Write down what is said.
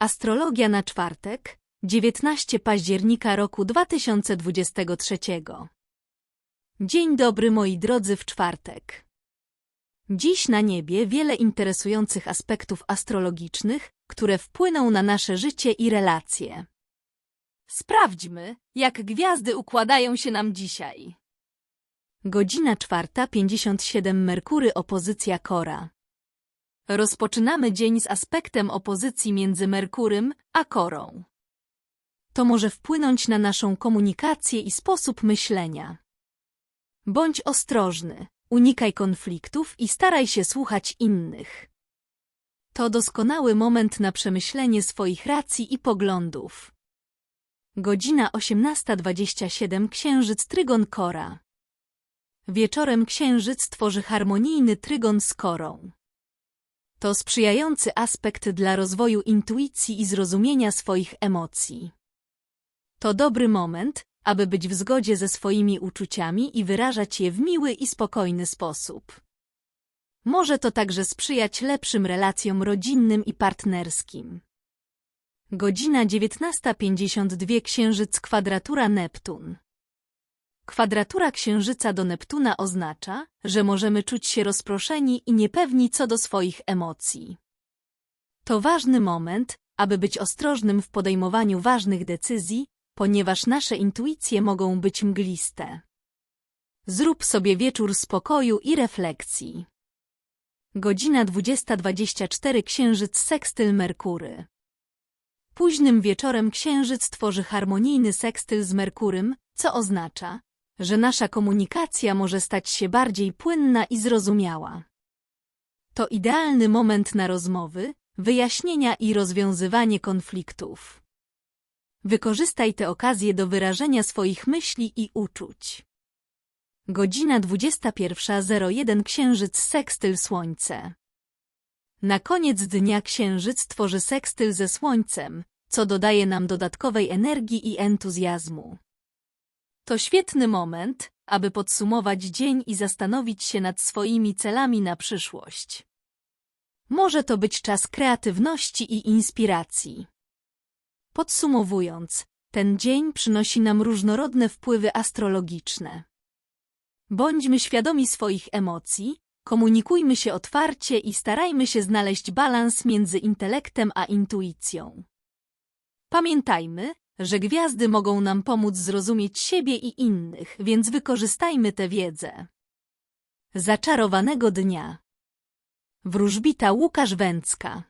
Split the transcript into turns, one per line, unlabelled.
Astrologia na czwartek, 19 października roku 2023. Dzień dobry moi drodzy w czwartek. Dziś na niebie wiele interesujących aspektów astrologicznych, które wpłyną na nasze życie i relacje. Sprawdźmy, jak gwiazdy układają się nam dzisiaj. Godzina czwarta, 57 Merkury, opozycja Kora. Rozpoczynamy dzień z aspektem opozycji między Merkurym a Korą. To może wpłynąć na naszą komunikację i sposób myślenia. Bądź ostrożny, unikaj konfliktów i staraj się słuchać innych. To doskonały moment na przemyślenie swoich racji i poglądów. Godzina 18.27 Księżyc Trygon Kora. Wieczorem Księżyc tworzy harmonijny trygon z Korą. To sprzyjający aspekt dla rozwoju intuicji i zrozumienia swoich emocji. To dobry moment, aby być w zgodzie ze swoimi uczuciami i wyrażać je w miły i spokojny sposób. Może to także sprzyjać lepszym relacjom rodzinnym i partnerskim. Godzina 19.52 Księżyc kwadratura Neptun. Kwadratura Księżyca do Neptuna oznacza, że możemy czuć się rozproszeni i niepewni co do swoich emocji. To ważny moment, aby być ostrożnym w podejmowaniu ważnych decyzji, ponieważ nasze intuicje mogą być mgliste. Zrób sobie wieczór spokoju i refleksji. Godzina 20.24 Księżyc sekstyl Merkury. Późnym wieczorem Księżyc tworzy harmonijny sekstyl z Merkurym, co oznacza, że nasza komunikacja może stać się bardziej płynna i zrozumiała. To idealny moment na rozmowy, wyjaśnienia i rozwiązywanie konfliktów. Wykorzystaj tę okazję do wyrażenia swoich myśli i uczuć. Godzina 21.01 Księżyc sekstyl Słońce. Na koniec dnia Księżyc tworzy sekstyl ze Słońcem, co dodaje nam dodatkowej energii i entuzjazmu. To świetny moment, aby podsumować dzień i zastanowić się nad swoimi celami na przyszłość. Może to być czas kreatywności i inspiracji. Podsumowując, ten dzień przynosi nam różnorodne wpływy astrologiczne. Bądźmy świadomi swoich emocji, komunikujmy się otwarcie i starajmy się znaleźć balans między intelektem a intuicją. Pamiętajmy, że gwiazdy mogą nam pomóc zrozumieć siebie i innych, więc wykorzystajmy tę wiedzę. Zaczarowanego dnia Wróżbita Łukasz Węcka